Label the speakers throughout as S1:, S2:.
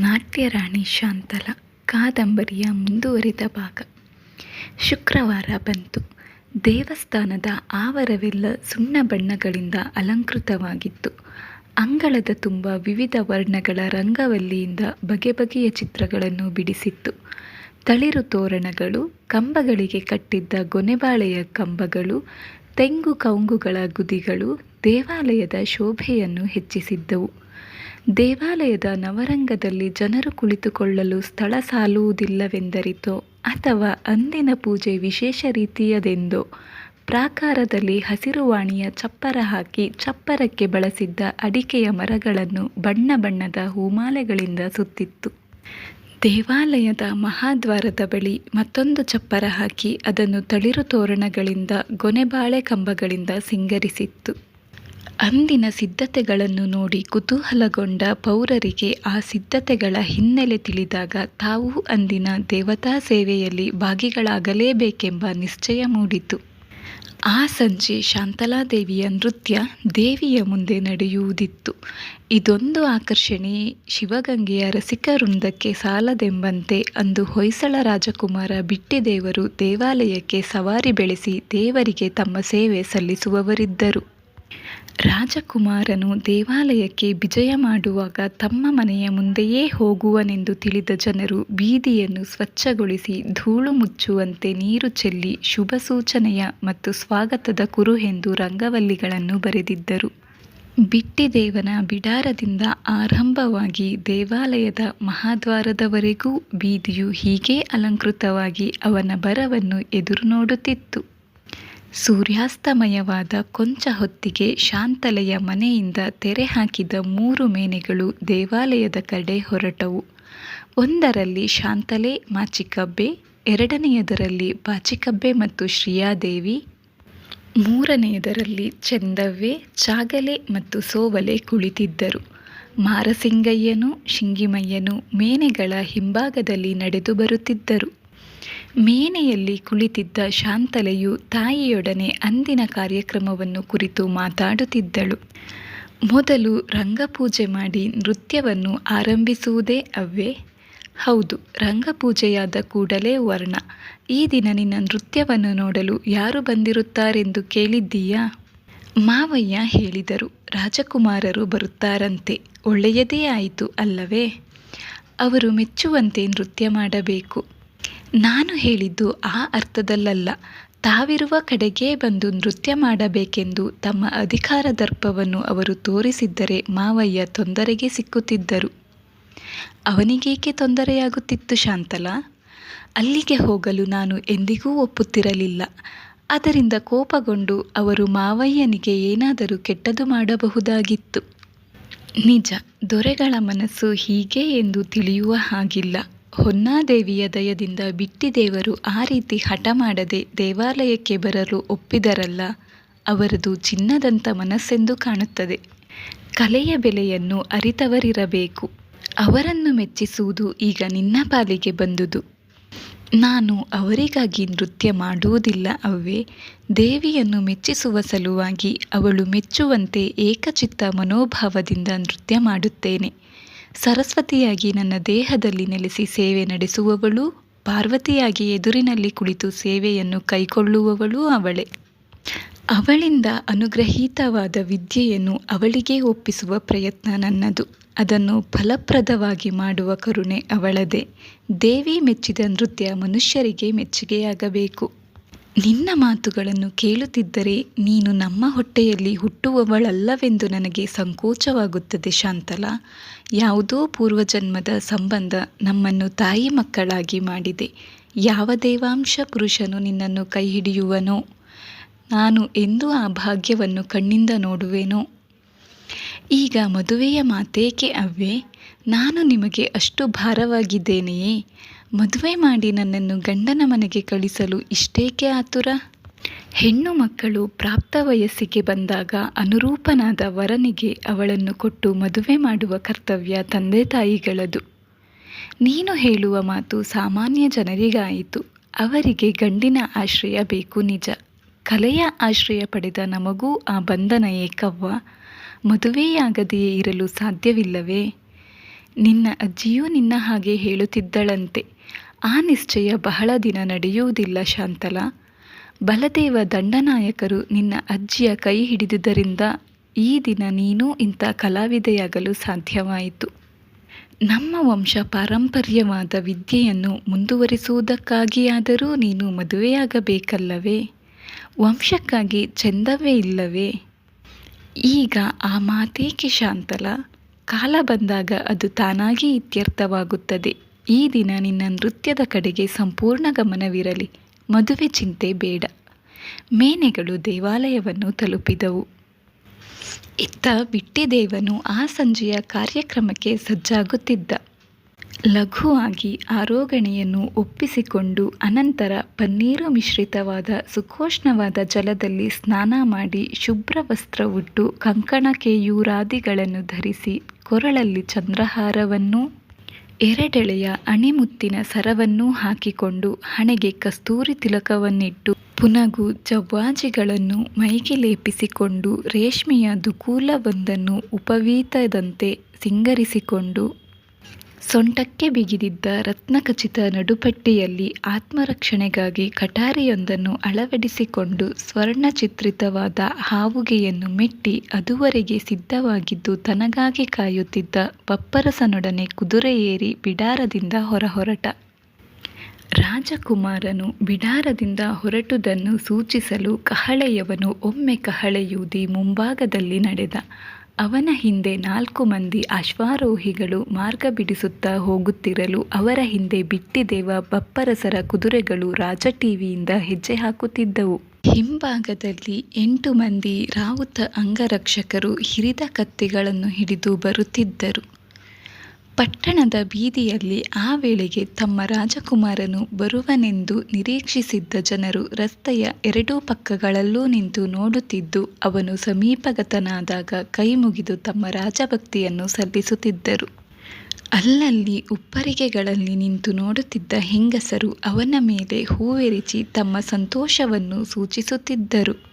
S1: ನಾಟ್ಯರಾಣಿ ಶಾಂತಲ ಕಾದಂಬರಿಯ ಮುಂದುವರಿದ ಭಾಗ. ಶುಕ್ರವಾರ ಬಂತು. ದೇವಸ್ಥಾನದ ಆವರವೆಲ್ಲ ಸುಣ್ಣ ಬಣ್ಣಗಳಿಂದ ಅಲಂಕೃತವಾಗಿತ್ತು. ಅಂಗಳದ ತುಂಬ ವಿವಿಧ ವರ್ಣಗಳ ರಂಗವಲ್ಲಿಯಿಂದ ಬಗೆ ಬಗೆಯ ಚಿತ್ರಗಳನ್ನು ಬಿಡಿಸಿತ್ತು. ತಳಿರು ತೋರಣಗಳು, ಕಂಬಗಳಿಗೆ ಕಟ್ಟಿದ್ದ ಗೊನೆಬಾಳೆಯ ಕಂಬಗಳು, ತೆಂಗು ಕೌಂಗುಗಳ ಗುದಿಗಳು ದೇವಾಲಯದ ಶೋಭೆಯನ್ನು ಹೆಚ್ಚಿಸಿದ್ದವು. ದೇವಾಲಯದ ನವರಂಗದಲ್ಲಿ ಜನರು ಕುಳಿತುಕೊಳ್ಳಲು ಸ್ಥಳ ಸಾಲುವುದಿಲ್ಲವೆಂದರಿತೋ, ಅಥವಾ ಅಂದಿನ ಪೂಜೆ ವಿಶೇಷ ರೀತಿಯದೆಂದೋ, ಪ್ರಾಕಾರದಲ್ಲಿ ಹಸಿರುವಾಣಿಯ ಚಪ್ಪರ ಹಾಕಿ ಚಪ್ಪರಕ್ಕೆ ಬಳಸಿದ್ದ ಅಡಿಕೆಯ ಮರಗಳನ್ನು ಬಣ್ಣ ಬಣ್ಣದ ಹೂಮಾಲೆಗಳಿಂದ ಸುತ್ತಿತ್ತು. ದೇವಾಲಯದ ಮಹಾದ್ವಾರದ ಬಳಿ ಮತ್ತೊಂದು ಚಪ್ಪರ ಹಾಕಿ ಅದನ್ನು ತಳಿರು ತೋರಣಗಳಿಂದ ಗೊನೆಬಾಳೆ ಕಂಬಗಳಿಂದ ಸಿಂಗರಿಸಿತ್ತು. ಅಂದಿನ ಸಿದ್ಧತೆಗಳನ್ನು ನೋಡಿ ಕುತೂಹಲಗೊಂಡ ಪೌರರಿಗೆ ಆ ಸಿದ್ಧತೆಗಳ ಹಿನ್ನೆಲೆ ತಿಳಿದಾಗ ತಾವೂ ಅಂದಿನ ದೇವತಾ ಸೇವೆಯಲ್ಲಿ ಭಾಗಿಗಳಾಗಲೇಬೇಕೆಂಬ ನಿಶ್ಚಯ ಮೂಡಿತು. ಆ ಸಂಜೆ ಶಾಂತಲಾದೇವಿಯ ನೃತ್ಯ ದೇವಿಯ ಮುಂದೆ ನಡೆಯುವುದಿತ್ತು. ಇದೊಂದು ಆಕರ್ಷಣೆ ಶಿವಗಂಗೆಯ ರಸಿಕ ವೃಂದಕ್ಕೆ ಸಾಲದೆಂಬಂತೆ ಅಂದು ಹೊಯ್ಸಳ ರಾಜಕುಮಾರ ಬಿಟ್ಟಿದೇವರು ದೇವಾಲಯಕ್ಕೆ ಸವಾರಿ ಬೆಳೆಸಿ ದೇವರಿಗೆ ತಮ್ಮ ಸೇವೆ ಸಲ್ಲಿಸುವವರಿದ್ದರು. ರಾಜಕುಮಾರನು ದೇವಾಲಯಕ್ಕೆ ವಿಜಯ ಮಾಡುವಾಗ ತಮ್ಮ ಮನೆಯ ಮುಂದೆಯೇ ಹೋಗುವನೆಂದು ತಿಳಿದ ಜನರು ಬೀದಿಯನ್ನು ಸ್ವಚ್ಛಗೊಳಿಸಿ ಧೂಳು ಮುಚ್ಚುವಂತೆ ನೀರು ಚೆಲ್ಲಿ ಶುಭ ಸೂಚನೆಯ ಮತ್ತು ಸ್ವಾಗತದ ಕುರುಹೆಂದು ರಂಗವಲ್ಲಿಗಳನ್ನು ಬರೆದಿದ್ದರು. ಬಿಟ್ಟಿದೇವನ ಬಿಡಾರದಿಂದ ಆರಂಭವಾಗಿ ದೇವಾಲಯದ ಮಹಾದ್ವಾರದವರೆಗೂ ಬೀದಿಯು ಹೀಗೇ ಅಲಂಕೃತವಾಗಿ ಅವನ ಬರವನ್ನು ಎದುರು ನೋಡುತ್ತಿತ್ತು. ಸೂರ್ಯಾಸ್ತಮಯವಾದ ಕೊಂಚ ಹೊತ್ತಿಗೆ ಶಾಂತಲೆಯ ಮನೆಯಿಂದ ತೆರೆ ಹಾಕಿದ ಮೂರು ಮೇನೆಗಳು ದೇವಾಲಯದ ಕಡೆ ಹೊರಟವು. ಒಂದರಲ್ಲಿ ಶಾಂತಲೆ, ಮಾಚಿಕಬ್ಬೆ, ಎರಡನೆಯದರಲ್ಲಿ ಬಾಚಿಕಬ್ಬೆ ಮತ್ತು ಶ್ರೀಯಾದೇವಿ, ಮೂರನೆಯದರಲ್ಲಿ ಚೆಂದವ್ವೆ, ಚಾಗಲೆ ಮತ್ತು ಸೋವಲೆ ಕುಳಿತಿದ್ದರು. ಮಾರಸಿಂಗಯ್ಯನು, ಶಿಂಗಿಮಯ್ಯನು ಮೇನೆಗಳ ಹಿಂಭಾಗದಲ್ಲಿ ನಡೆದು ಬರುತ್ತಿದ್ದರು. ಮೇನೆಯಲ್ಲಿ ಕುಳಿತಿದ್ದ ಶಾಂತಲೆಯು ತಾಯಿಯೊಡನೆ ಅಂದಿನ ಕಾರ್ಯಕ್ರಮವನ್ನು ಕುರಿತು ಮಾತಾಡುತ್ತಿದ್ದಳು. ಮೊದಲು ರಂಗಪೂಜೆ ಮಾಡಿ ನೃತ್ಯವನ್ನು ಆರಂಭಿಸುವುದೇ ಅವ್ವೇ ಹೌದು, ರಂಗಪೂಜೆಯಾದ ಕೂಡಲೇ ವರ್ಣ. ಈ ದಿನ ನಿನ್ನ ನೃತ್ಯವನ್ನು ನೋಡಲು ಯಾರು ಬಂದಿರುತ್ತಾರೆಂದು ಕೇಳಿದ್ದೀಯಾ? ಮಾವಯ್ಯ ಹೇಳಿದರು, ರಾಜಕುಮಾರರು ಬರುತ್ತಾರಂತೆ, ಒಳ್ಳೆಯದೇ ಆಯಿತು ಅಲ್ಲವೇ? ಅವರು ಮೆಚ್ಚುವಂತೆ ನೃತ್ಯ ಮಾಡಬೇಕು. ನಾನು ಹೇಳಿದ್ದು ಆ ಅರ್ಥದಲ್ಲಲ್ಲ. ತಾವಿರುವ ಕಡೆಗೇ ಬಂದು ನೃತ್ಯ ಮಾಡಬೇಕೆಂದು ತಮ್ಮ ಅಧಿಕಾರ ದರ್ಪವನ್ನು ಅವರು ತೋರಿಸಿದ್ದರೆ ಮಾವಯ್ಯ ತೊಂದರೆಗೆ ಸಿಕ್ಕುತ್ತಿದ್ದರು. ಅವನಿಗೇಕೆ ತೊಂದರೆಯಾಗುತ್ತಿತ್ತು ಶಾಂತಲ? ಅಲ್ಲಿಗೆ ಹೋಗಲು ನಾನು ಎಂದಿಗೂ ಒಪ್ಪುತ್ತಿರಲಿಲ್ಲ. ಅದರಿಂದ ಕೋಪಗೊಂಡು ಅವರು ಮಾವಯ್ಯನಿಗೆ ಏನಾದರೂ ಕೆಟ್ಟದು ಮಾಡಬಹುದಾಗಿತ್ತು. ನಿಜ, ದೊರೆಗಳ ಮನಸ್ಸು ಹೀಗೆ ಎಂದು ತಿಳಿಯುವ ಹಾಗಿಲ್ಲ. ಹೊನ್ನಾದೇವಿಯ ದಯದಿಂದ ಬಿಟ್ಟಿದೇವರು ಆ ರೀತಿ ಹಠ ಮಾಡದೆ ದೇವಾಲಯಕ್ಕೆ ಬರಲು ಒಪ್ಪಿದರಲ್ಲ, ಅವರದು ಚಿನ್ನದಂಥ ಮನಸ್ಸೆಂದು ಕಾಣುತ್ತದೆ. ಕಲೆಯ ಬೆಲೆಯನ್ನು ಅರಿತವರಿರಬೇಕು. ಅವರನ್ನು ಮೆಚ್ಚಿಸುವುದು ಈಗ ನಿನ್ನ ಪಾಲಿಗೆ ಬಂದುದು. ನಾನು ಅವರಿಗಾಗಿ ನೃತ್ಯ ಮಾಡುವುದಿಲ್ಲ ಅವ್ವೆ. ದೇವಿಯನ್ನು ಮೆಚ್ಚಿಸುವ ಸಲುವಾಗಿ ಅವಳು ಮೆಚ್ಚುವಂತೆ ಏಕಚಿತ್ತ ಮನೋಭಾವದಿಂದ ನೃತ್ಯ ಮಾಡುತ್ತೇನೆ. ಸರಸ್ವತಿಯಾಗಿ ನನ್ನ ದೇಹದಲ್ಲಿ ನೆಲೆಸಿ ಸೇವೆ ನಡೆಸುವವಳು, ಪಾರ್ವತಿಯಾಗಿ ಎದುರಿನಲ್ಲಿ ಕುಳಿತು ಸೇವೆಯನ್ನು ಕೈಕೊಳ್ಳುವವಳು ಅವಳೆ. ಅವಳಿಂದ ಅನುಗ್ರಹೀತವಾದ ವಿದ್ಯೆಯನ್ನು ಅವಳಿಗೆ ಒಪ್ಪಿಸುವ ಪ್ರಯತ್ನ ನನ್ನದು. ಅದನ್ನು ಫಲಪ್ರದವಾಗಿ ಮಾಡುವ ಕರುಣೆ ಅವಳದೇ. ದೇವಿ ಮೆಚ್ಚಿದ ನೃತ್ಯ ಮನುಷ್ಯರಿಗೆ ಮೆಚ್ಚುಗೆಯಾಗಬೇಕು. ನಿನ್ನ ಮಾತುಗಳನ್ನು ಕೇಳುತ್ತಿದ್ದರೆ ನೀನು ನಮ್ಮ ಹೊಟ್ಟೆಯಲ್ಲಿ ಹುಟ್ಟುವವಳಲ್ಲವೆಂದು ನನಗೆ ಸಂಕೋಚವಾಗುತ್ತದೆ ಶಾಂತಲ. ಯಾವುದೋ ಪೂರ್ವಜನ್ಮದ ಸಂಬಂಧ ನಮ್ಮನ್ನು ತಾಯಿ ಮಕ್ಕಳಾಗಿ ಮಾಡಿದೆ. ಯಾವ ದೇವಾಂಶ ಪುರುಷನು ನಿನ್ನನ್ನು ಕೈ ಹಿಡಿಯುವನೋ ನಾನು ಎಂದೂ ಆ ಭಾಗ್ಯವನ್ನು ಕಣ್ಣಿಂದ ನೋಡುವೆನೋ? ಈಗ ಮದುವೆಯ ಮಾತೇಕೆ ಅವ್ವೆ? ನಾನು ನಿಮಗೆ ಅಷ್ಟು ಭಾರವಾಗಿದ್ದೇನೆಯೇ? ಮದುವೆ ಮಾಡಿ ನನ್ನನ್ನು ಗಂಡನ ಮನೆಗೆ ಕಳಿಸಲು ಇಷ್ಟೇಕೆ ಆತುರ? ಹೆಣ್ಣು ಮಕ್ಕಳು ಪ್ರಾಪ್ತ ವಯಸ್ಸಿಗೆ ಬಂದಾಗ ಅನುರೂಪನಾದ ವರನಿಗೆ ಅವಳನ್ನು ಕೊಟ್ಟು ಮದುವೆ ಮಾಡುವ ಕರ್ತವ್ಯ ತಂದೆ ತಾಯಿಗಳದು. ನೀನು ಹೇಳುವ ಮಾತು ಸಾಮಾನ್ಯ ಜನರಿಗಾಯಿತು. ಅವರಿಗೆ ಗಂಡಿನ ಆಶ್ರಯ ಬೇಕು ನಿಜ. ಕಲೆಯ ಆಶ್ರಯ ಪಡೆದ ನಮಗೂ ಆ ಬಂಧನ ಏಕವ್ವ ಮದುವೆಯಾಗದೆಯೇ ಇರಲು ಸಾಧ್ಯವಿಲ್ಲವೇ? ನಿನ್ನ ಅಜ್ಜಿಯೂ ನಿನ್ನ ಹಾಗೆ ಹೇಳುತ್ತಿದ್ದಳಂತೆ. ಆ ನಿಶ್ಚಯ ಬಹಳ ದಿನ ನಡೆಯುವುದಿಲ್ಲ ಶಾಂತಲ. ಬಲದೇವ ದಂಡನಾಯಕರು ನಿನ್ನ ಅಜ್ಜಿಯ ಕೈ ಹಿಡಿದುದರಿಂದ ಈ ದಿನ ನೀನೂ ಇಂಥ ಕಲಾವಿದೆಯಾಗಲು ಸಾಧ್ಯವಾಯಿತು. ನಮ್ಮ ವಂಶ ಪಾರಂಪರ್ಯವಾದ ವಿದ್ಯೆಯನ್ನು ಮುಂದುವರಿಸುವುದಕ್ಕಾಗಿಯಾದರೂ ನೀನು ಮದುವೆಯಾಗಬೇಕಲ್ಲವೇ? ವಂಶಕ್ಕಾಗಿ ಚೆಂದವೇ ಇಲ್ಲವೇ? ಈಗ ಆ ಮಾತೇಕೆ ಶಾಂತಲ? ಕಾಲ ಬಂದಾಗ ಅದು ತಾನಾಗಿ ಇತ್ಯರ್ಥವಾಗುತ್ತದೆ. ಈ ದಿನ ನಿನ್ನ ನೃತ್ಯದ ಕಡೆಗೆ ಸಂಪೂರ್ಣ ಗಮನವಿರಲಿ. ಮದುವೆ ಚಿಂತೆ ಬೇಡ. ಮೇನೆಗಳು ದೇವಾಲಯವನ್ನು ತಲುಪಿದವು. ಇತ್ತ ಬಿಟ್ಟಿದೇವನು ಆ ಸಂಜೆಯ ಕಾರ್ಯಕ್ರಮಕ್ಕೆ ಸಜ್ಜಾಗುತ್ತಿದ್ದ. ಲಘುವಾಗಿ ಆರೋಗಣೆಯನ್ನು ಒಪ್ಪಿಸಿಕೊಂಡು ಅನಂತರ ಪನ್ನೀರು ಮಿಶ್ರಿತವಾದ ಸುಖೋಷ್ಣವಾದ ಜಲದಲ್ಲಿ ಸ್ನಾನ ಮಾಡಿ ಶುಭ್ರ ವಸ್ತ್ರ ಉಟ್ಟು ಕಂಕಣ ಕೇಯೂರಾದಿಗಳನ್ನು ಧರಿಸಿ ಕೊರಳಲ್ಲಿ ಚಂದ್ರಹಾರವನ್ನೂ ಎರಡೆಳೆಯ ಅಣಿಮುತ್ತಿನ ಸರವನ್ನೂ ಹಾಕಿಕೊಂಡು ಹಣೆಗೆ ಕಸ್ತೂರಿ ತಿಲಕವನ್ನಿಟ್ಟು ಪುನಗು ಜವ್ವಾಜಿಗಳನ್ನು ಮೈಗೆ ಲೇಪಿಸಿಕೊಂಡು ರೇಷ್ಮೆಯ ದುಕೂಲವೊಂದನ್ನು ಉಪವೀತದಂತೆ ಸಿಂಗರಿಸಿಕೊಂಡು ಸೊಂಟಕ್ಕೆ ಬಿಗಿದಿದ್ದ ರತ್ನಖಚಿತ ನಡುಪಟ್ಟಿಯಲ್ಲಿ ಆತ್ಮರಕ್ಷಣೆಗಾಗಿ ಕಟಾರಿಯೊಂದನ್ನು ಅಳವಡಿಸಿಕೊಂಡು ಸ್ವರ್ಣಚಿತ್ರಿತವಾದ ಹಾವುಗೆಯನ್ನು ಮೆಟ್ಟಿ ಅದುವರೆಗೆ ಸಿದ್ಧವಾಗಿದ್ದು ತನಗಾಗಿ ಕಾಯುತ್ತಿದ್ದ ಬಪ್ಪರಸನೊಡನೆ ಕುದುರೆ ಏರಿ ಬಿಡಾರದಿಂದ ಹೊರಹೊರಟ. ರಾಜಕುಮಾರನು ಬಿಡಾರದಿಂದ ಹೊರಟುದನ್ನು ಸೂಚಿಸಲು ಕಹಳೆಯವನು ಒಮ್ಮೆ ಕಹಳೆಯೂದಿ ಮುಂಭಾಗದಲ್ಲಿ ನಡೆದ. ಅವನ ಹಿಂದೆ ನಾಲ್ಕು ಮಂದಿ ಅಶ್ವಾರೋಹಿಗಳು ಮಾರ್ಗ ಬಿಡಿಸುತ್ತಾ ಹೋಗುತ್ತಿರಲು ಅವರ ಹಿಂದೆ ಬಿಟ್ಟಿದೇವ ಬಪ್ಪರಸರ ಕುದುರೆಗಳು ರಾಜ ಟಿವಿಯಿಂದ ಹೆಜ್ಜೆ ಹಾಕುತ್ತಿದ್ದವು. ಹಿಂಭಾಗದಲ್ಲಿ ಎಂಟು ಮಂದಿ ರಾವುತ ಅಂಗರಕ್ಷಕರು ಹಿರಿದ ಕತ್ತಿಗಳನ್ನು ಹಿಡಿದು ಬರುತ್ತಿದ್ದರು. ಪಟ್ಟಣದ ಬೀದಿಯಲ್ಲಿ ಆ ವೇಳೆಗೆ ತಮ್ಮ ರಾಜಕುಮಾರನು ಬರುವನೆಂದು ನಿರೀಕ್ಷಿಸಿದ್ದ ಜನರು ರಸ್ತೆಯ ಎರಡೂ ಪಕ್ಕಗಳಲ್ಲೂ ನಿಂತು ನೋಡುತ್ತಿದ್ದು, ಅವನು ಸಮೀಪಗತನಾದಾಗ ಕೈಮುಗಿದು ತಮ್ಮ ರಾಜಭಕ್ತಿಯನ್ನು ಸಲ್ಲಿಸುತ್ತಿದ್ದರು. ಅಲ್ಲಲ್ಲಿ ಉಪ್ಪರಿಗೆಗಳಲ್ಲಿ ನಿಂತು ನೋಡುತ್ತಿದ್ದ ಹೆಂಗಸರು ಅವನ ಮೇಲೆ ಹೂವೆರಿಚಿ ತಮ್ಮ ಸಂತೋಷವನ್ನು ಸೂಚಿಸುತ್ತಿದ್ದರು.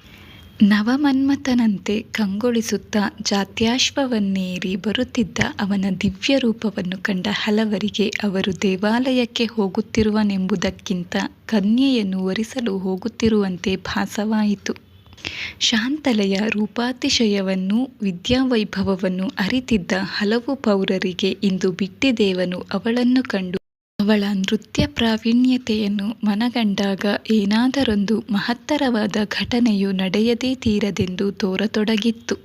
S1: ನವಮನ್ಮಥನಂತೆ ಕಂಗೊಳಿಸುತ್ತಾ ಜಾತ್ಯಾಶ್ವವನ್ನೇರಿ ಬರುತ್ತಿದ್ದ ಅವನ ದಿವ್ಯ ರೂಪವನ್ನು ಕಂಡ ಹಲವರಿಗೆ ಅವರು ದೇವಾಲಯಕ್ಕೆ ಹೋಗುತ್ತಿರುವನೆಂಬುದಕ್ಕಿಂತ ಕನ್ಯೆಯನ್ನು ವರಿಸಲು ಹೋಗುತ್ತಿರುವಂತೆ ಭಾಸವಾಯಿತು. ಶಾಂತಲೆಯ ರೂಪಾತಿಶಯವನ್ನೂ, ವಿದ್ಯಾವೈಭವವನ್ನು ಅರಿತಿದ್ದ ಹಲವು ಪೌರರಿಗೆ ಇಂದು ಬಿಟ್ಟಿದೇವನು ಅವಳನ್ನು ಕಂಡು ಅವಳ ನೃತ್ಯ ಪ್ರಾವೀಣ್ಯತೆಯನ್ನು ಮನಗಂಡಾಗ ಏನಾದರೊಂದು ಮಹತ್ತರವಾದ ಘಟನೆಯು ನಡೆಯದೇ ತೀರದೆಂದು ತೋರತೊಡಗಿತ್ತು.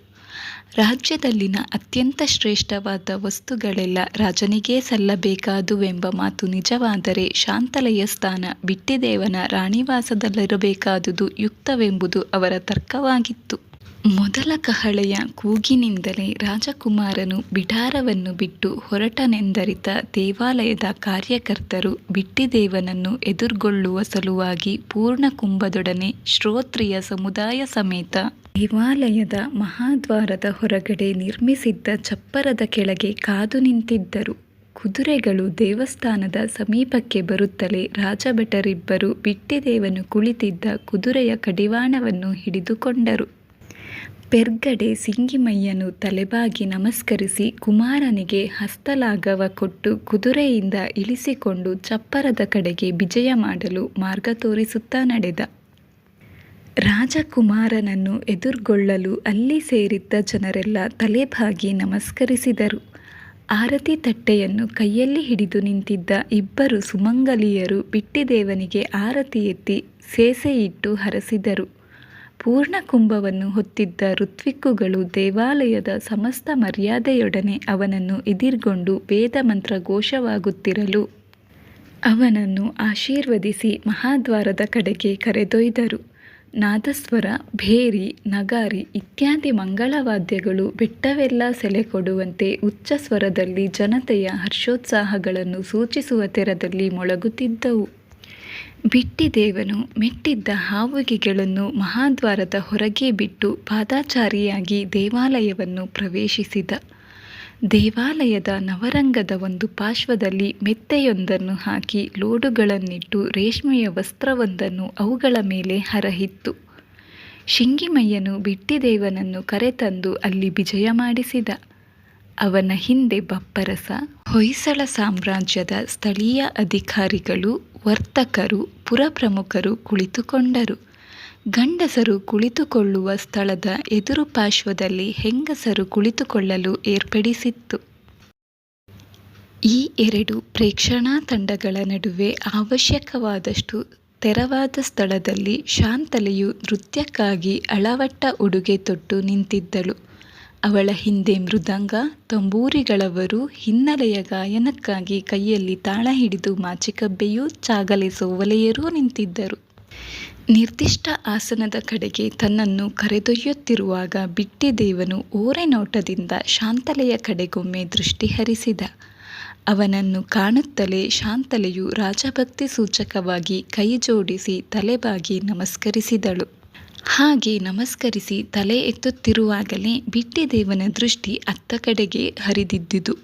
S1: ರಾಜ್ಯದಲ್ಲಿನ ಅತ್ಯಂತ ಶ್ರೇಷ್ಠವಾದ ವಸ್ತುಗಳೆಲ್ಲ ರಾಜನಿಗೇ ಸಲ್ಲಬೇಕಾದುವೆಂಬ ಮಾತು ನಿಜವಾದರೆ ಶಾಂತಲೆಯ ಸ್ಥಾನ ಬಿಟ್ಟಿದೇವನ ರಾಣಿವಾಸದಲ್ಲಿರಬೇಕಾದುದು ಯುಕ್ತವೆಂಬುದು ಅವರ ತರ್ಕವಾಗಿತ್ತು. ಮೊದಲ ಕಹಳೆಯ ಕೂಗಿನಿಂದಲೇ ರಾಜಕುಮಾರನು ಬಿಡಾರವನ್ನು ಬಿಟ್ಟು ಹೊರಟನೆಂದರಿತ ದೇವಾಲಯದ ಕಾರ್ಯಕರ್ತರು ಬಿಟ್ಟಿದೇವನನ್ನು ಎದುರುಗೊಳ್ಳುವ ಸಲುವಾಗಿ ಪೂರ್ಣ ಕುಂಭದೊಡನೆ ಶ್ರೋತ್ರಿಯ ಸಮುದಾಯ ಸಮೇತ ದೇವಾಲಯದ ಮಹಾದ್ವಾರದ ಹೊರಗಡೆ ನಿರ್ಮಿಸಿದ್ದ ಚಪ್ಪರದ ಕೆಳಗೆ ಕಾದು ನಿಂತಿದ್ದರು. ಕುದುರೆಗಳು ದೇವಸ್ಥಾನದ ಸಮೀಪಕ್ಕೆ ಬರುತ್ತಲೇ ರಾಜಭಟರಿಬ್ಬರು ಬಿಟ್ಟಿದೇವನು ಕುಳಿತಿದ್ದ ಕುದುರೆಯ ಕಡಿವಾಣವನ್ನು ಹಿಡಿದುಕೊಂಡರು. ಪೆರ್ಗಡೆ ಸಿಂಗಿಮಯ್ಯನು ತಲೆಬಾಗಿ ನಮಸ್ಕರಿಸಿ ಕುಮಾರನಿಗೆ ಹಸ್ತಲಾಘವ ಕೊಟ್ಟು ಕುದುರೆಯಿಂದ ಇಳಿಸಿಕೊಂಡು ಚಪ್ಪರದ ಕಡೆಗೆ ವಿಜಯ ಮಾಡಲು ಮಾರ್ಗ ತೋರಿಸುತ್ತಾ ನಡೆದ. ರಾಜಕುಮಾರನನ್ನು ಎದುರುಗೊಳ್ಳಲು ಅಲ್ಲಿ ಸೇರಿದ್ದ ಜನರೆಲ್ಲ ತಲೆಬಾಗಿ ನಮಸ್ಕರಿಸಿದರು. ಆರತಿ ತಟ್ಟೆಯನ್ನು ಕೈಯಲ್ಲಿ ಹಿಡಿದು ನಿಂತಿದ್ದ ಇಬ್ಬರು ಸುಮಂಗಲಿಯರು ಬಿಟ್ಟಿದೇವನಿಗೆ ಆರತಿ ಎತ್ತಿ ಸೇಸೆಯಿಟ್ಟು ಹರಸಿದರು. ಪೂರ್ಣ ಕುಂಭವನ್ನು ಹೊತ್ತಿದ್ದ ಋತ್ವಿಕ್ಕುಗಳು ದೇವಾಲಯದ ಸಮಸ್ತ ಮರ್ಯಾದೆಯೊಡನೆ ಅವನನ್ನು ಎದಿರ್ಗೊಂಡು ವೇದ ಮಂತ್ರ ಘೋಷವಾಗುತ್ತಿರಲು ಅವನನ್ನು ಆಶೀರ್ವದಿಸಿ ಮಹಾದ್ವಾರದ ಕಡೆಗೆ ಕರೆದೊಯ್ದರು. ನಾದಸ್ವರ, ಭೇರಿ, ನಗಾರಿ ಇತ್ಯಾದಿ ಮಂಗಳವಾದ್ಯಗಳು ಬೆಟ್ಟವೆಲ್ಲ ಸೆಲೆ ಕೊಡುವಂತೆ ಉಚ್ಚ ಸ್ವರದಲ್ಲಿ ಜನತೆಯ ಹರ್ಷೋತ್ಸಾಹಗಳನ್ನು ಸೂಚಿಸುವ ತೆರದಲ್ಲಿ ಮೊಳಗುತ್ತಿದ್ದವು. ಬಿಟ್ಟಿದೇವನು ಮೆಟ್ಟಿದ್ದ ಹಾವುಗೆಗಳನ್ನು ಮಹಾದ್ವಾರದ ಹೊರಗೆ ಬಿಟ್ಟು ಪಾದಾಚಾರಿಯಾಗಿ ದೇವಾಲಯವನ್ನು ಪ್ರವೇಶಿಸಿದ. ದೇವಾಲಯದ ನವರಂಗದ ಒಂದು ಪಾರ್ಶ್ವದಲ್ಲಿ ಮೆತ್ತೆಯೊಂದನ್ನು ಹಾಕಿ ಲೋಡುಗಳನ್ನಿಟ್ಟು ರೇಷ್ಮೆಯ ವಸ್ತ್ರವೊಂದನ್ನು ಅವುಗಳ ಮೇಲೆ ಹರಹಿತ್ತು. ಶಿಂಗಿಮಯ್ಯನು ಬಿಟ್ಟಿದೇವನನ್ನು ಕರೆತಂದು ಅಲ್ಲಿ ವಿಜಯ ಮಾಡಿಸಿದ. ಅವನ ಹಿಂದೆ ಬಪ್ಪರಸ, ಹೊಯ್ಸಳ ಸಾಮ್ರಾಜ್ಯದ ಸ್ಥಳೀಯ ಅಧಿಕಾರಿಗಳು ವರ್ತಕರು, ಪುರಪ್ರಮುಖರು ಕುಳಿತುಕೊಂಡರು. ಗಂಡಸರು ಕುಳಿತುಕೊಳ್ಳುವ ಸ್ಥಳದ ಎದುರು ಪಾರ್ಶ್ವದಲ್ಲಿ ಹೆಂಗಸರು ಕುಳಿತುಕೊಳ್ಳಲು ಏರ್ಪಡಿಸಿತ್ತು. ಈ ಎರಡು ಪ್ರೇಕ್ಷಣಾ ತಂಡಗಳ ನಡುವೆ ಅವಶ್ಯಕವಾದಷ್ಟು ತೆರವಾದ ಸ್ಥಳದಲ್ಲಿ ಶಾಂತಲೆಯು ನೃತ್ಯಕ್ಕಾಗಿ ಅಳವಟ್ಟ ಉಡುಗೆ ತೊಟ್ಟು ನಿಂತಿದ್ದಳು. ಅವಳ ಹಿಂದೆ ಮೃದಂಗ, ತಂಬೂರಿಗಳವರು ಹಿನ್ನೆಲೆಯ ಗಾಯನಕ್ಕಾಗಿ ಕೈಯಲ್ಲಿ ತಾಳ ಹಿಡಿದು ಮಾಚಿಕಬ್ಬೆಯೂ ಚಾಗಲೆ ಸೋವಲೆಯರೂ ನಿಂತಿದ್ದರು. ನಿರ್ದಿಷ್ಟ ಆಸನದ ಕಡೆಗೆ ತನ್ನನ್ನು ಕರೆದೊಯ್ಯುತ್ತಿರುವಾಗ ಬಿಟ್ಟಿದೇವನು ಓರೆ ನೋಟದಿಂದ ಶಾಂತಲೆಯ ಕಡೆಗೊಮ್ಮೆ ದೃಷ್ಟಿ ಹರಿಸಿದ. ಅವನನ್ನು ಕಾಣುತ್ತಲೇ ಶಾಂತಲೆಯು ರಾಜಭಕ್ತಿ ಸೂಚಕವಾಗಿ ಕೈ ಜೋಡಿಸಿ ತಲೆಬಾಗಿ ನಮಸ್ಕರಿಸಿದಳು. ಹಾಗೆ ನಮಸ್ಕರಿಸಿ ತಲೆ ಎತ್ತುತ್ತಿರುವಾಗಲೇ ಬಿಟ್ಟಿದೇವನ ದೃಷ್ಟಿ ಅತ್ತ ಕಡೆಗೆ ಹರಿದಿದ್ದುದು.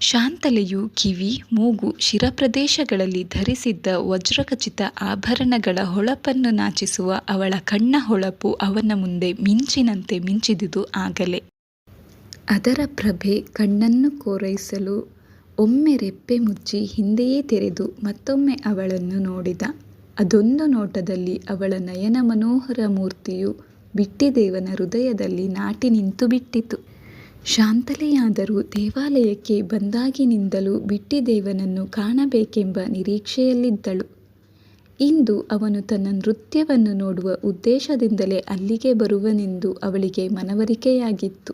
S1: ಶಾಂತಲೆಯು ಕಿವಿ, ಮೂಗು, ಶಿರಪ್ರದೇಶಗಳಲ್ಲಿ ಧರಿಸಿದ್ದ ವಜ್ರಖಚಿತ ಆಭರಣಗಳ ಹೊಳಪನ್ನು ನಾಚಿಸುವ ಅವಳ ಕಣ್ಣ ಹೊಳಪು ಅವನ ಮುಂದೆ ಮಿಂಚಿನಂತೆ ಮಿಂಚಿದುದು ಆಗಲೇ. ಅದರ ಪ್ರಭೆ ಕಣ್ಣನ್ನು ಕೋರೈಸಲು ಒಮ್ಮೆ ರೆಪ್ಪೆ ಮುಚ್ಚಿ ಹಿಂದೆಯೇ ತೆರೆದು ಮತ್ತೊಮ್ಮೆ ಅವಳನ್ನು ನೋಡಿದ. ಅದೊಂದು ನೋಟದಲ್ಲಿ ಅವಳ ನಯನ ಮನೋಹರ ಮೂರ್ತಿಯು ಬಿಟ್ಟಿದೇವನ ಹೃದಯದಲ್ಲಿ ನಾಟಿ ನಿಂತು ಬಿಟ್ಟಿತು. ಶಾಂತಲೆಯಾದರೂ ದೇವಾಲಯಕ್ಕೆ ಬಂದಾಗಿನಿಂದಲೂ ಬಿಟ್ಟಿದೇವನನ್ನು ಕಾಣಬೇಕೆಂಬ ನಿರೀಕ್ಷೆಯಲ್ಲಿದ್ದಳು. ಇಂದು ಅವನು ತನ್ನ ನೃತ್ಯವನ್ನು ನೋಡುವ ಉದ್ದೇಶದಿಂದಲೇ ಅಲ್ಲಿಗೆ ಬರುವನೆಂದು ಅವಳಿಗೆ ಮನವರಿಕೆಯಾಗಿತ್ತು.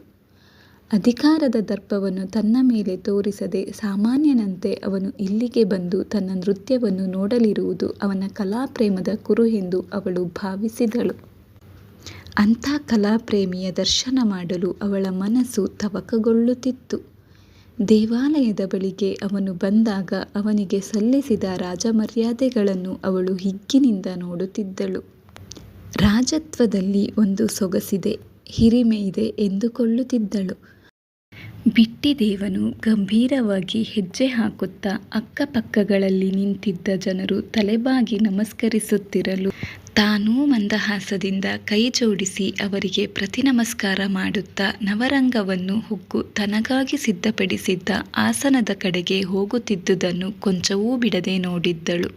S1: ಅಧಿಕಾರದ ದರ್ಪವನ್ನು ತನ್ನ ಮೇಲೆ ತೋರಿಸದೆ ಸಾಮಾನ್ಯನಂತೆ ಅವನು ಇಲ್ಲಿಗೆ ಬಂದು ತನ್ನ ನೃತ್ಯವನ್ನು ನೋಡಲಿರುವುದು ಅವನ ಕಲಾಪ್ರೇಮದ ಎಂದು ಅವಳು ಭಾವಿಸಿದಳು. ಅಂಥ ಕಲಾಪ್ರೇಮಿಯ ದರ್ಶನ ಮಾಡಲು ಅವಳ ಮನಸ್ಸು ತವಕಗೊಳ್ಳುತ್ತಿತ್ತು. ದೇವಾಲಯದ ಬಳಿಗೆ ಅವನು ಬಂದಾಗ ಅವನಿಗೆ ಸಲ್ಲಿಸಿದ ರಾಜಮರ್ಯಾದೆಗಳನ್ನು ಅವಳು ಹಿಗ್ಗಿನಿಂದ ನೋಡುತ್ತಿದ್ದಳು. ರಾಜತ್ವದಲ್ಲಿ ಒಂದು ಸೊಗಸಿದೆ, ಹಿರಿಮೆ ಇದೆ ಎಂದುಕೊಳ್ಳುತ್ತಿದ್ದಳು. ಬಿಟ್ಟಿದೇವನು ಗಂಭೀರವಾಗಿ ಹೆಜ್ಜೆ ಹಾಕುತ್ತಾ ಅಕ್ಕಪಕ್ಕಗಳಲ್ಲಿ ನಿಂತಿದ್ದ ಜನರು ತಲೆಬಾಗಿ ನಮಸ್ಕರಿಸುತ್ತಿರಲು ತಾನೂ ಮಂದಹಾಸದಿಂದ ಕೈ ಜೋಡಿಸಿ ಅವರಿಗೆ ಪ್ರತಿನಮಸ್ಕಾರ ಮಾಡುತ್ತಾ ನವರಂಗವನ್ನು ಹುಕ್ಕು ತನಗಾಗಿ ಸಿದ್ಧಪಡಿಸಿದ್ದ ಆಸನದ ಕಡೆಗೆ ಹೋಗುತ್ತಿದ್ದುದನ್ನು ಕೊಂಚವೂ ಬಿಡದೆ ನೋಡಿದ್ದಳು.